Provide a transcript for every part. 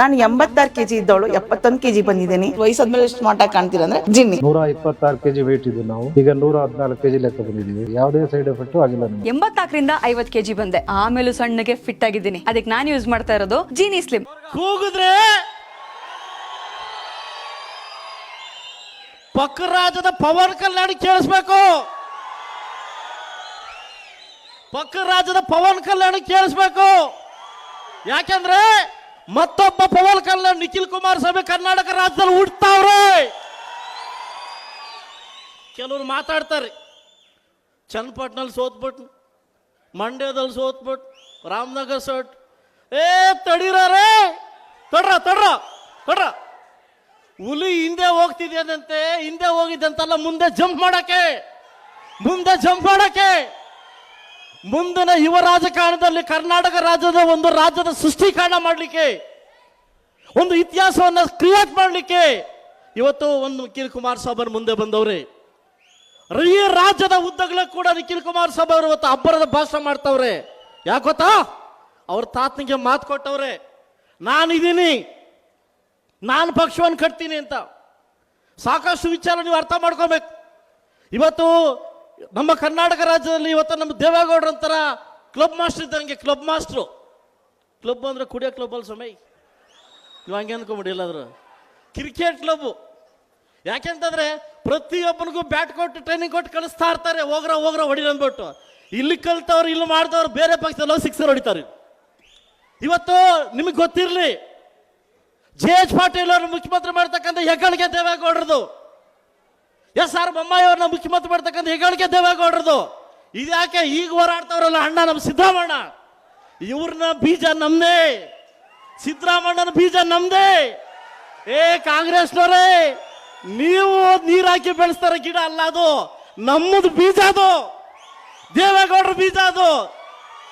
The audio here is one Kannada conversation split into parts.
ನಾನು ಎಂಬತ್ತಾರು ಕೆಜಿ ಇದ್ದವಳು ಎಪ್ಪತ್ತೊಂದು ಕೆಜಿ ಬಂದಿದ್ದೀನಿ. ವಯಸ್ಸಾದ್ಮೇಲೆ ಸ್ಮಾರ್ಟ್ ಆಗಿ ಕಾಣ್ತೀರ ಅಂದ್ರೆ ಜಿನ್ನಿ. ನೂರ ಇಪ್ಪತ್ತಾರು ಕೆಜಿ ವೇಟ್ ಇದ್ದು ನಾವು. ಈಗ ನೂರ ಹದಿನಾಲ್ಕು ಕೆಜಿ ಲೆಕ್ಕ ಬಂದಿದ್ದೀವಿ. ಯಾವುದೇ ಸೈಡ್ ಎಫೆಕ್ಟ್ ಆಗಿಲ್ಲ ನಮಗೆ. ಎಂಬತ್ನಾಲ್ಕರಿಂದ ಐವತ್ ಕೆಜಿ ಬಂದೆ. ಆಮೇಲೂ ಸಣ್ಣಗೆ ಫಿಟ್ ಆಗಿದ್ದೀನಿ. ಅದಕ್ಕೆ ನಾನು ಯೂಸ್ ಮಾಡ್ತಾ ಇರೋದು ಜೀನಿ ಸ್ಲಿಮ್ ಕೂಗಿದ್ರೆ ಪಕ್ಕ ರಾಜ್ಯದ ಪವನ್ ಕಲ್ಯಾಣ್ ಕೇಳಿಸ್ಬೇಕು. ಪಕ್ಕ ರಾಜ್ಯದ ಪವನ್ ಕಲ್ಯಾಣ್ ಕೇಳಿಸ್ಬೇಕು. ಯಾಕಂದ್ರೆ ಮತ್ತೊಬ್ಬ ಪವನ್ ಕಲ್ಯಾಣ್, ನಿಖಿಲ್ ಕುಮಾರಸ್ವಾಮಿ ಕರ್ನಾಟಕ ರಾಜ್ಯದಲ್ಲಿ ಹುಡ್ತಾವ್ರೆ ಕೆಲವ್ರು ಮಾತಾಡ್ತಾರೆ ಚನ್ನಪಟ್ಟಣಲ್ಲಿ ಸೋತ್ಬಿಟ್ಟು ಮಂಡ್ಯದಲ್ಲಿ ಸೋತ್ಬಿಟ್ಟು ರಾಮನಗರ ಸೋಟ್ ಏ, ತಡೀರಾರೆ. ತಡ್ರ ತಡ್ರ ತಡ್ರ. ಹುಲಿ ಹಿಂದೆ ಹೋಗ್ತಿದ್ಯದಂತೆ ಹಿಂದೆ ಹೋಗಿದ್ದಂತಲ್ಲ ಮುಂದೆ ಜಂಪ್ ಮಾಡಕ್ಕೆ, ಮುಂದೆ ಜಂಪ್ ಮಾಡಕ್ಕೆ. ಮುಂದಿನ ಯುವ ರಾಜಕಾರಣದಲ್ಲಿ ಕರ್ನಾಟಕ ರಾಜ್ಯದ ಒಂದು ರಾಜ್ಯದ ಸೃಷ್ಟೀಕರಣ ಮಾಡಲಿಕ್ಕೆ, ಒಂದು ಇತಿಹಾಸವನ್ನು ಕ್ರಿಯೇಟ್ ಮಾಡಲಿಕ್ಕೆ ಇವತ್ತು ಒಂದು ನಿಖಿಲ್ ಕುಮಾರಸ್ವಾಮಿ ಮುಂದೆ ಬಂದವ್ರೆ. ಈ ರಾಜ್ಯದ ಉದ್ದಗಳ ಕೂಡ ನಿಖಿಲ್ ಕುಮಾರಸ್ವಾಮಿ ಅವರು ಇವತ್ತು ಅಬ್ಬರದ ಭಾಷಣ ಮಾಡ್ತವ್ರೆ. ಯಾಕೆ ಗೊತ್ತಾ? ಅವ್ರ ತಾತನಿಗೆ ಮಾತು ಕೊಟ್ಟವ್ರೆ. ನಾನಿದ್ದೀನಿ, ನಾನು ಪಕ್ಷವನ್ನು ಕಟ್ತೀನಿ ಅಂತ. ಸಾಕಷ್ಟು ವಿಚಾರ ನೀವು ಅರ್ಥ ಮಾಡ್ಕೋಬೇಕು. ಇವತ್ತು ನಮ್ಮ ಕರ್ನಾಟಕ ರಾಜ್ಯದಲ್ಲಿ ಇವತ್ತು ನಮ್ಮ ದೇವೇಗೌಡರ ಅಂತಾರ ಕ್ಲಬ್ ಮಾಸ್ಟರ್ ಇದ್ದಂಗೆ ಕ್ಲಬ್ ಮಾಸ್ಟ್ರು ಕ್ಲಬ್ ಅಂದರೆ ಕುಡಿಯೋ ಕ್ಲಬ್ ಅಲ್ಲಿ ಸಮಯ ನೀವು ಹಂಗೆ ಅನ್ಕೊಂಬಿಡಿ ಇಲ್ಲಾದ್ರು ಕ್ರಿಕೆಟ್ ಕ್ಲಬ್ಬು ಯಾಕೆಂತಂದ್ರೆ ಪ್ರತಿಯೊಬ್ಬನಿಗೂ ಬ್ಯಾಟ್ ಕೊಟ್ಟು ಟ್ರೈನಿಂಗ್ ಕೊಟ್ಟು ಕಳಿಸ್ತಾ ಇರ್ತಾರೆ, ಹೋಗ್ರ ಹೋಗ್ರ ಹೊಡಿ ಅಂದ್ಬಿಟ್ಟು. ಇಲ್ಲಿ ಕಲ್ತವ್ರು, ಇಲ್ಲಿ ಮಾಡಿದವ್ರು ಬೇರೆ ಪಕ್ಷದಲ್ಲಿ ಸಿಕ್ಸರ್ ಹೊಡಿತಾರೆ. ಇವತ್ತು ನಿಮಗೆ ಗೊತ್ತಿರಲಿ, ಜೆ ಎಚ್ ಪಾಟೀಲ್ ಅವರು ಮುಖ್ಯಮಂತ್ರಿ ಮಾಡ್ತಕ್ಕಂಥ ಹೆಗ್ಗಳಿಕೆ ದೇವೇಗೌಡರದು ಎಸ್ ಆರ್ ಬೊಮ್ಮಾಯಿಯವ್ರನ್ನ ಮುಖ್ಯಮಂತ್ರಿ ಮಾಡ್ತಕ್ಕಂಥ ಹೆಗ್ಗಳಿಕೆ ದೇವೇಗೌಡರದು. ಇದ್ಯಾಕೆ ಈಗ ಹೋರಾಡ್ತವ್ರಲ್ಲ ಅಣ್ಣ ನಮ್ಮ ಸಿದ್ದರಾಮಣ್ಣ ಇವ್ರನ್ನ ಬೀಜ ನಮ್ದೇ. ಸಿದ್ದರಾಮಣ್ಣನ ಬೀಜ ನಮ್ದೇ. ಏ ಕಾಂಗ್ರೆಸ್ನವರೇ, ನೀವು ನೀರ್ ಹಾಕಿ ಬೆಳೆಸ್ತಾರ ಗಿಡ ಅಲ್ಲ ಅದು. ನಮ್ಮದು ಬೀಜ ಅದು. ದೇವೇಗೌಡರ ಬೀಜ ಅದು.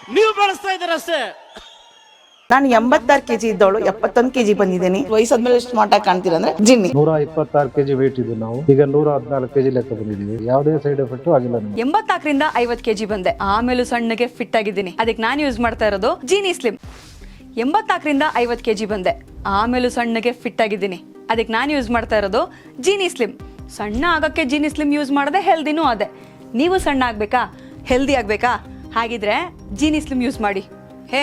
ನೀವು ಬೆಳೆಸ್ತಾ ಇದ್ದೀರ ಅಷ್ಟೇ. ನಾನು ಎಂಬತ್ತಾರು ಕೆಜಿ ಇದ್ದವಳು ಎಪ್ಪತ್ತೊಂದು ಕೆಜಿ ಬಂದಿದ್ದೀನಿ. ವಯಸ್ಸಾದ್ಮೇಲೆ ಸ್ಮಾರ್ಟ್ ಆಗಿ ಕಾಣ್ತೀರ ಅಂದ್ರೆ ಜಿನ್ನಿ. ನೂರ ಇಪ್ಪತ್ತಾರು ಕೆಜಿ ವೇಟ್ ಇದ್ದು ನಾವು. ಈಗ ನೂರ ಹದಿನಾಲ್ಕು ಕೆಜಿ ಲೆಕ್ಕ ಬಂದಿದ್ದೀವಿ. ಯಾವುದೇ ಸೈಡ್ ಎಫೆಕ್ಟ್ ಆಗಿಲ್ಲ ನಮಗೆ. ಎಂಬತ್ನಾಲ್ಕರಿಂದ ಐವತ್ ಕೆಜಿ ಬಂದೆ. ಆಮೇಲೂ ಸಣ್ಣಗೆ ಫಿಟ್ ಆಗಿದ್ದೀನಿ. ಅದಕ್ಕೆ ನಾನು ಯೂಸ್ ಮಾಡ್ತಾ ಇರೋದು ಜೀನಿ ಸ್ಲಿಮ್ ಎಂಬತ್ನಾಲ್ಕರಿಂದ ಐವತ್ ಕೆಜಿ ಬಂದೆ. ಆಮೇಲೂ ಸಣ್ಣಗೆ ಫಿಟ್ ಆಗಿದ್ದೀನಿ. ಅದಕ್ಕೆ ನಾನು ಯೂಸ್ ಮಾಡ್ತಾ ಇರೋದು ಜೀನಿ ಸ್ಲಿಮ್ ಸಣ್ಣ ಆಗಕ್ಕೆ ಜೀನಿ ಸ್ಲಿಮ್ ಯೂಸ್ ಮಾಡದೆ ಹೆಲ್ದಿನೂ ಅದೇ. ನೀವು ಸಣ್ಣ ಆಗ್ಬೇಕಾ? ಹೆಲ್ದಿ ಆಗ್ಬೇಕಾ? ಹಾಗಿದ್ರೆ ಜೀನಿ ಸ್ಲಿಮ್ ಯೂಸ್ ಮಾಡಿ. ಹೇ